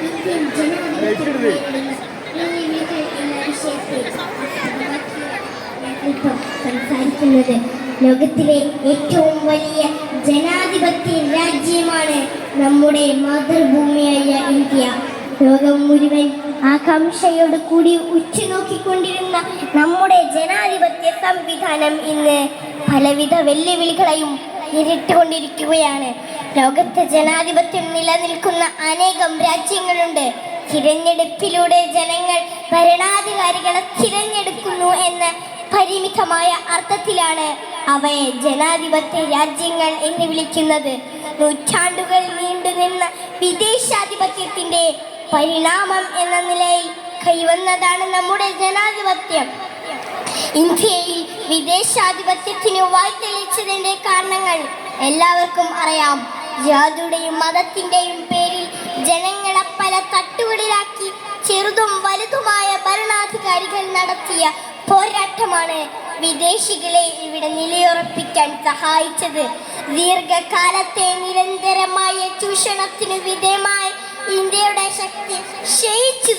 Indian സംസാരിക്കുന്നത് ലോകത്തിലെ ഏറ്റവും വലിയ ജനാധിപത്യ രാജ്യമാണ് നമ്മുടെ മാതൃഭൂമിയായ ഇന്ത്യ. ലോകം മുഴുവൻ ആകാംക്ഷയോട് കൂടി ഉച്ചുനോക്കിക്കൊണ്ടിരുന്ന നമ്മുടെ ജനാധിപത്യ സംവിധാനം ഇന്ന് പലവിധ വെല്ലുവിളികളെയും നേരിട്ടുകൊണ്ടിരിക്കുകയാണ്. ലോകത്ത് ജനാധിപത്യം നിലനിൽക്കുന്ന അനേകം രാജ്യങ്ങളുണ്ട്. തിരഞ്ഞെടുപ്പിലൂടെ ജനങ്ങൾ ഭരണാധികാരികളെ തിരഞ്ഞെടുക്കുന്നു എന്ന പരിമിതമായ അർത്ഥത്തിലാണ് അവയെ ജനാധിപത്യ രാജ്യങ്ങൾ എന്ന് വിളിക്കുന്നത്. നൂറ്റാണ്ടുകൾ നീണ്ടുനിന്ന വിദേശാധിപത്യത്തിന്റെ പരിണാമം എന്ന നിലയിൽ കൈവന്നതാണ് നമ്മുടെ ജനാധിപത്യം. ഇന്ത്യയിൽ വിദേശാധിപത്യത്തിന് വായ്തെളിച്ചതിന്റെ കാരണങ്ങൾ എല്ലാവർക്കും അറിയാം. ജാതിയുടെയും മതത്തിന്റെയും പേരിൽ ജനങ്ങളെ പല തട്ടുകളിലാക്കി ചെറുതും വലുതുമായ ഭരണാധികാരികൾ നടത്തിയ പോരാട്ടമാണ് വിദേശികളെ ഇവിടെ നിലയുറപ്പിക്കാൻ സഹായിച്ചത്. ദീർഘകാലത്തെ നിരന്തരമായ ചൂഷണത്തിനു വിധേയമായി ഇന്ത്യയുടെ ശക്തി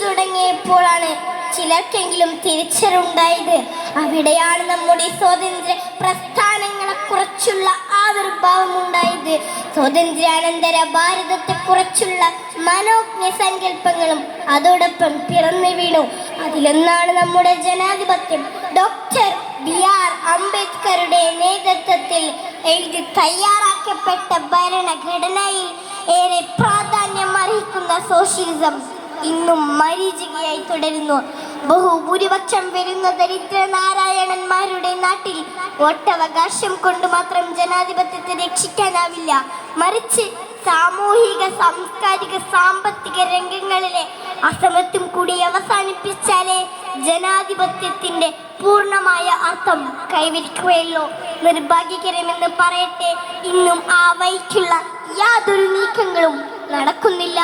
തുടങ്ങിയപ്പോഴാണ് ചിലർക്കെങ്കിലും തിരിച്ചറിവുണ്ടായത്. അവിടെയാണ് നമ്മുടെ സ്വാതന്ത്ര്യ പ്രസ്ഥാനങ്ങളെ കുറിച്ചുള്ള ആവിർഭാവം ഉണ്ടായത് സ്വാതന്ത്ര്യാനന്തര ഭാരതത്തെ കുറിച്ചുള്ള മനോജ്ഞ സങ്കല്പങ്ങളും അതോടൊപ്പം പിറന്നു വീണു. അതിലൊന്നാണ് നമ്മുടെ ജനാധിപത്യം. ഡോക്ടർ ബി ആർ അംബേദ്കറുടെ നേതൃത്വത്തിൽ എഴുതി തയ്യാറാക്കപ്പെട്ട ഭരണഘടനയിൽ ഏറെ പ്രാധാന്യം അർഹിക്കുന്ന സോഷ്യലിസം ഇന്നും മരീചികയായി തുടരുന്നു. ബഹുഭൂരിപക്ഷം വരുന്ന ദരിദ്ര നാരായണന്മാരുടെ നാട്ടിൽ വോട്ടവകാശം കൊണ്ട് മാത്രം ജനാധിപത്യത്തെ രക്ഷിക്കാനാവില്ല. മറിച്ച് സാമൂഹിക സാംസ്കാരിക സാമ്പത്തിക രംഗങ്ങളിലെ അസമത്വം കൂടി അവസാനിപ്പിച്ചാലേ ജനാധിപത്യത്തിന്റെ പൂർണമായ അർത്ഥം കൈവരിക്കുകയുള്ളൂ. നിർഭാഗ്യകരമെന്ന് പറയട്ടെ ഇന്നും ആ വഴിക്കുള്ള യാതൊരു നീക്കങ്ങളും നടക്കുന്നില്ല.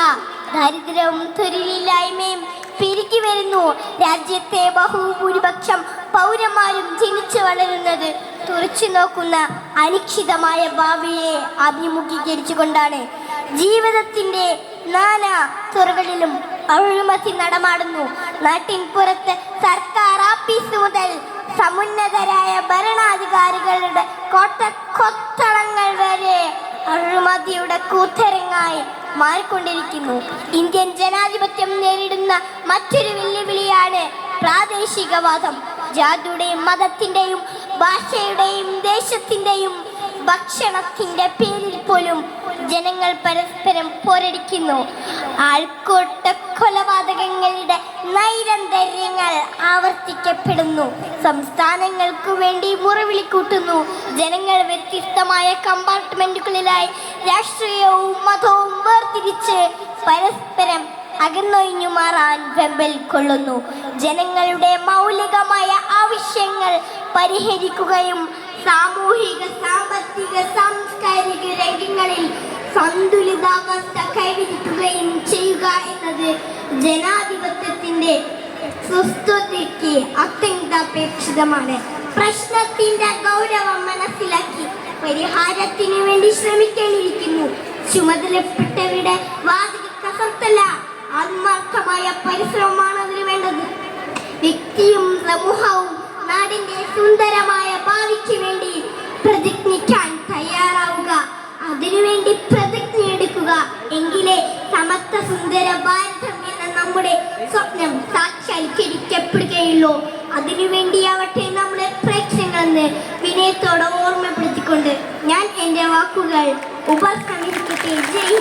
ദാരിദ്ര്യവും തൊഴിലില്ലായ്മയും പെരുകി വരുന്നു. രാജ്യത്തെ ബഹുഭൂരിപക്ഷം പൗരന്മാരും ജനിച്ചു വളരുന്നത് തുറച്ചു നോക്കുന്ന അനിശ്ചിതമായ ഭാവിയെ അഭിമുഖീകരിച്ചുകൊണ്ടാണ്. ജീവിതത്തിന്റെ നാനാ തുറകളിലും അഴിമതി നടമാടുന്നു. നാട്ടിൻ പുറത്ത് സർക്കാർ ആഫീസ് മുതൽ സമുന്നതരായ ഭരണാധികാരികളുടെ കോട്ട അഴിമതിയുടെ കൂത്തരങ്ങായി മാറിക്കൊണ്ടിരിക്കുന്നു. ഇന്ത്യൻ ജനാധിപത്യം നേരിടുന്ന മറ്റൊരു വെല്ലുവിളിയാണ് പ്രാദേശികവാദം. ജാതിയുടെയും മതത്തിന്റെയും ഭാഷയുടെയും ദേശത്തിന്റെയും ഭക്ഷണത്തിന്റെ പേരിൽ പോലും ജനങ്ങൾ പരസ്പരം പോരടിക്കുന്നു. ആൾക്കൂട്ട കൊലപാതകങ്ങളുടെ നൈരന്തര്യങ്ങൾ ആവർത്തിക്കപ്പെടുന്നു. സംസ്ഥാനങ്ങൾക്കു വേണ്ടി മുറവിളി കൂട്ടുന്നു. ജനങ്ങൾ വ്യത്യസ്തമായ കമ്പാർട്ട്മെന്റുകളിലായി രാഷ്ട്രീയവും മതവും വേർതിരിച്ച് പരസ്പരം അകന്നൊഴിഞ്ഞു മാറാൻ വെമ്പൽ കൊള്ളുന്നു. ജനങ്ങളുടെ മൗലികമായ ആവശ്യങ്ങൾ പരിഹരിക്കുകയും സാമൂഹിക സാമ്പത്തിക സാംസ്കാരിക സന്തുലിതാവസ്ഥ കൈവരിക്കുകയും ചെയ്യുക എന്നത് ജനാധിപത്യത്തിന്റെ സ്വസ്ഥതയ്ക്ക് അത്യന്താപേക്ഷിതമാണ്. പ്രശ്നത്തിന്റെ ഗൗരവം മനസ്സിലാക്കി പരിഹാരത്തിന് വേണ്ടി ശ്രമിക്കേണ്ടിയിരിക്കുന്നു. ചുമതലപ്പെട്ടവരുടെ കസർത്തല്ല ആത്മാർത്ഥമായ പരിശ്രമമാണ് അതിന് വേണ്ടത്. വ്യക്തിയും സമൂഹവും നാടിന്റെ സുന്ദരമായ ഭാവിക്ക് വേണ്ടി പ്രതിജ്ഞിക്കാൻ തയ്യാറാവുക. അതിനുവേണ്ടി സുന്ദര ഭാരതം എന്ന നമ്മുടെ സ്വപ്നം സാക്ഷാത്കരിക്കപ്പെടുകയുള്ളൂ. അതിനുവേണ്ടിയാവട്ടെ നമ്മുടെ പ്രേക്ഷകളെന്ന് വിനയത്തോടെ ഓർമ്മപ്പെടുത്തിക്കൊണ്ട് ഞാൻ എന്റെ വാക്കുകൾ ഉപസംഹരിക്കട്ടെ. ജയ്